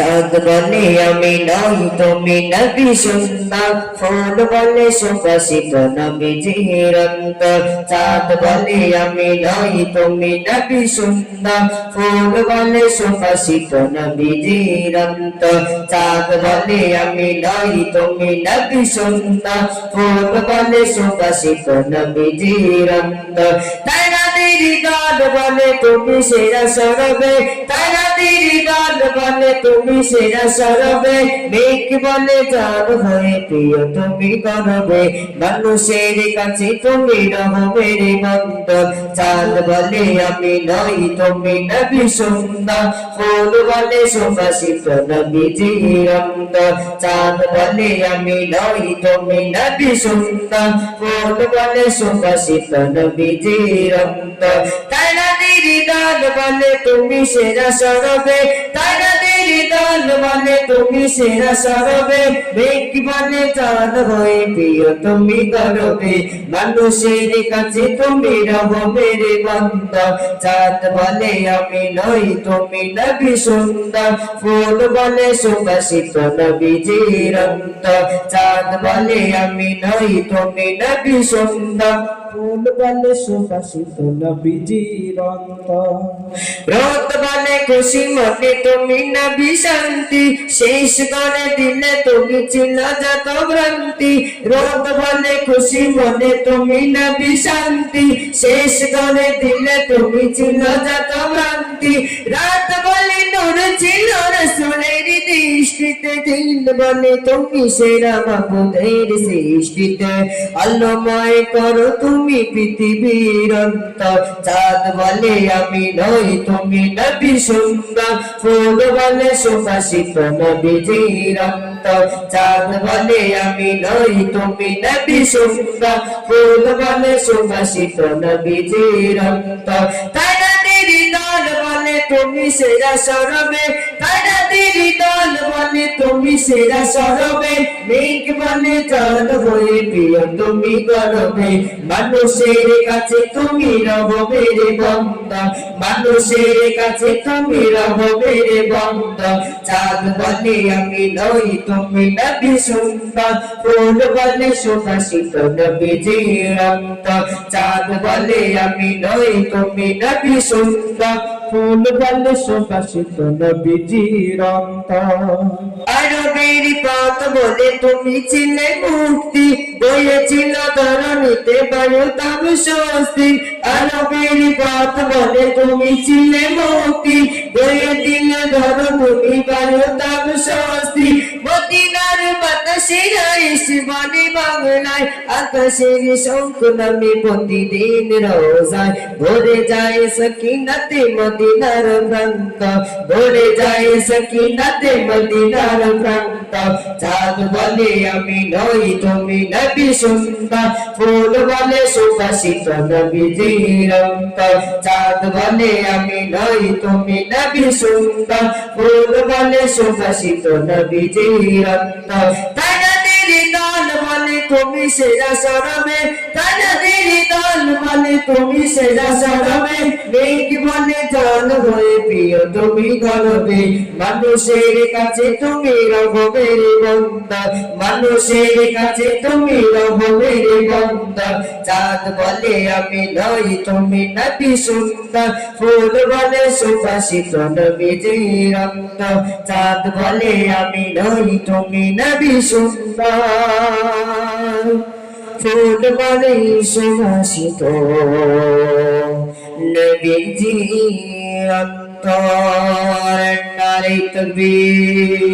চাঁদ বলে আমি নই তুমি নবী সুন্দর ফুল বলে সুবাসিত নবী জিরন্ত চাঁদ বলে আমি নই তুমি নবী সুন্দর ফুল বলে সুবাসিত নবী জিরন্ত চাঁদ আমি নই তুমি নবী সুন্দর ফুল বলে সুবাসিত নবী জিরন্ত তাই বলে তুমি সেরা সরবে গান বলে তুমি সেরা সরবে। মেঘ বলে জান হয়ে প্রিয় তুমি করবে, মানুষের কাছে তুমি রহবে রে বন্ধন। চাঁদ বলে আমি নই, তুমি নবী সুন্দর। ফুল বলে সুবাসিত নবী জিরন্ত চাঁদ বলে আমি নই, তুমি নবী সুন্দর। ফুল বলে সুবাসিত নবী জিরন্ত তাই না দিদি দান বলে তুমি সেরা সরবে? তাই না দিদি দান বলে তুমি সেরা সরবে? মেঘ বলে চাঁদ প্রিয় তুমি করবে মানুষের কাছে তুমি রহবে রে বন্ধ। চাঁদ বলে আমি নই, তুমি নবী সুন্দর। ফুল বলে সুবাসিত নবী জিরন্ত চাঁদ বলে আমি নই, তুমি নবী সুন্দর। ফুল বলে সুবাসিত নবীজির অন্তর রোদ বলে খুশি মনে তুমি নবী শান্তি, শেষ করে দিলে তুমি ছিল যত ভ্রান্তি। রোদ বলে খুশি মনে তুমি নবী শান্তি, শেষ করে দিলে তুমি ছিল যত ভ্রান্তি। রাত বলে নূর ছিল দৃষ্টিতে দিন বলে তুমি সেরা মাবুদের সৃষ্টিতে। আল্লাময় করো তুমি পৃথিবীর অন্ত চাঁদ বলে আমি নই, তুমি নবী সুন্দর। ফুল বলে সুবাসিত নবী জিরন্ত চাঁদ বলে আমি নই, তুমি নবী সুন্দর। ফুল বলে সুবাসিত নবী জিরন্ত তাই বলে তুমি সেরা সরবে। দিদি দল বলে তুমি সেরা সরবে। মেঘ বলে জল হয়ে প্রিয় তুমি করবে মানুষের কাছে তুমি রহবে রে বন্ধ। মানুষের কাছে তুমি রহবে রে বন্ধ। চাঁদ বলে আমি নই, তুমি নবী সুন্দর। ফুল বলে সুবাসিত নবী জিরন্ত চাঁদ বলে আমি নই, তুমি নবী সুন্দর। ফুল বলে সুবাসিত নবীজির আরবের পথ বলে তুমি ছিলে মুক্তি বয়েছিল ধরণীতে বায়ু তাম স্বস্তি। আরবের পথ বলে তুমি ছিলে মুক্তি বয়ে দিল ধর বায়ু তাম স্বস্তি। মদিনার বাতাসে এসে বনে বাংলায় আকাশের শঙ্খ নামে প্রতিদিন রোজায় ভরে যায় সকিনাতে মদিনার প্রান্ত ভরে যায় সকিনাতে মদিনার আমি নই তুমি নবী সুন্দর ফুল বলে সুবাসিত নবী জিরন্ত চাঁদ বলে আমি নই তুমি নবী সুন্দর ফুল বলে সুবাসিত নবী জিরন্ত দিদি দল বলে তুমি সেরা সরবে তাই না দিদি দল বলে তুমি সেরা সরবে মেঘ বলে জল হয়ে প্রিয় তুমি গলবে মানুষের কাছে তুমি রহবে রে বন্ধ। মানুষের কাছে তুমি রহবে রে বন্ধ। চাঁদ বলে আমি নই, তুমি নবী সুন্দর। ফুল বলে সুবাসিত নবী জিরন্ত চাঁদ বলে আমি নই, তুমি নবী সুন্দর। ফুল বলে সুভাষিত নবীজি অন্তর নারী তকবীর।